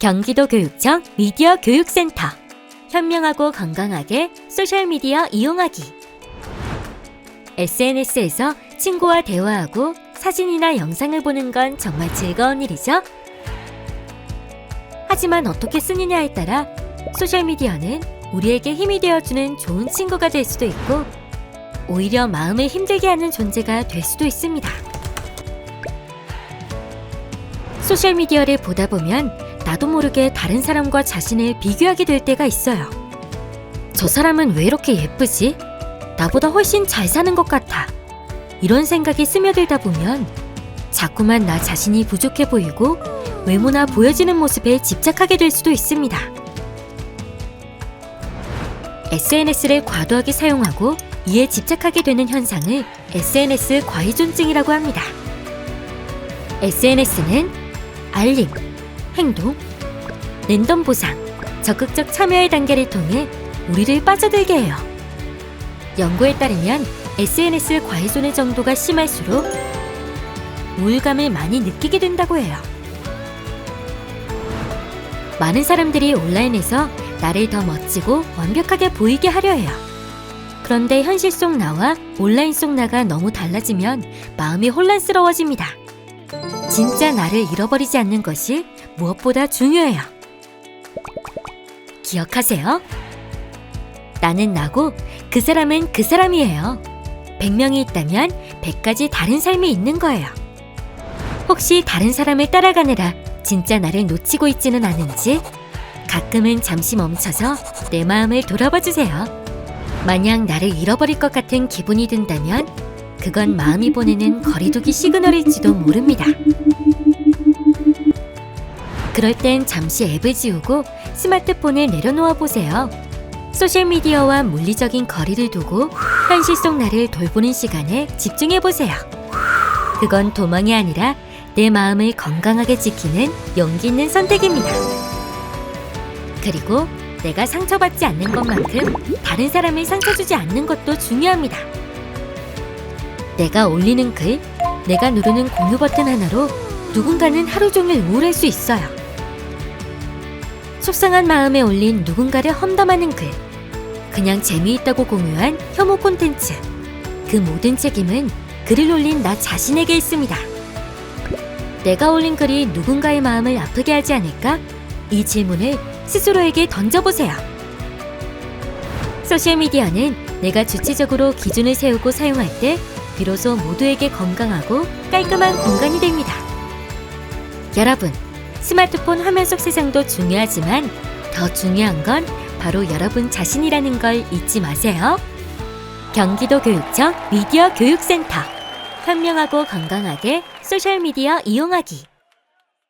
경기도 교육청 미디어 교육센터 현명하고 건강하게 소셜미디어 이용하기 SNS에서 친구와 대화하고 사진이나 영상을 보는 건 정말 즐거운 일이죠. 하지만 어떻게 쓰느냐에 따라 소셜미디어는 우리에게 힘이 되어주는 좋은 친구가 될 수도 있고 오히려 마음을 힘들게 하는 존재가 될 수도 있습니다. 소셜미디어를 보다 보면 나도 모르게 다른 사람과 자신을 비교하게 될 때가 있어요. 저 사람은 왜 이렇게 예쁘지? 나보다 훨씬 잘 사는 것 같아. 이런 생각이 스며들다 보면 자꾸만 나 자신이 부족해 보이고 외모나 보여지는 모습에 집착하게 될 수도 있습니다. SNS를 과도하게 사용하고 이에 집착하게 되는 현상을 SNS 과의존증이라고 합니다. SNS는 알림, 행동, 랜덤 보상, 적극적 참여의 단계를 통해 우리를 빠져들게 해요. 연구에 따르면 SNS 과의존의 정도가 심할수록 우울감을 많이 느끼게 된다고 해요. 많은 사람들이 온라인에서 나를 더 멋지고 완벽하게 보이게 하려 해요. 그런데 현실 속 나와 온라인 속 나가 너무 달라지면 마음이 혼란스러워집니다. 진짜 나를 잃어버리지 않는 것이 무엇보다 중요해요. 기억하세요. 나는 나고 그 사람은 그 사람이에요. 100명이 있다면 100가지 다른 삶이 있는 거예요. 혹시 다른 사람을 따라가느라 진짜 나를 놓치고 있지는 않은지 가끔은 잠시 멈춰서 내 마음을 돌아봐 주세요. 만약 나를 잃어버릴 것 같은 기분이 든다면 그건 마음이 보내는 거리두기 시그널일지도 모릅니다. 그럴 땐 잠시 앱을 지우고 스마트폰을 내려놓아 보세요. 소셜미디어와 물리적인 거리를 두고 현실 속 나를 돌보는 시간에 집중해 보세요. 그건 도망이 아니라 내 마음을 건강하게 지키는 용기 있는 선택입니다. 그리고 내가 상처받지 않는 것만큼 다른 사람을 상처 주지 않는 것도 중요합니다. 내가 올리는 글, 내가 누르는 공유 버튼 하나로 누군가는 하루 종일 우울할 수 있어요. 속상한 마음에 올린 누군가를 험담하는 글, 그냥 재미있다고 공유한 혐오 콘텐츠, 그 모든 책임은 글을 올린 나 자신에게 있습니다. 내가 올린 글이 누군가의 마음을 아프게 하지 않을까? 이 질문을 스스로에게 던져보세요. 소셜미디어는 내가 주체적으로 기준을 세우고 사용할 때 비로소 모두에게 건강하고 깔끔한 공간이 됩니다. 여러분, 스마트폰 화면 속 세상도 중요하지만 더 중요한 건 바로 여러분 자신이라는 걸 잊지 마세요. 경기도 교육청 미디어 교육센터 현명하고 건강하게 소셜미디어 이용하기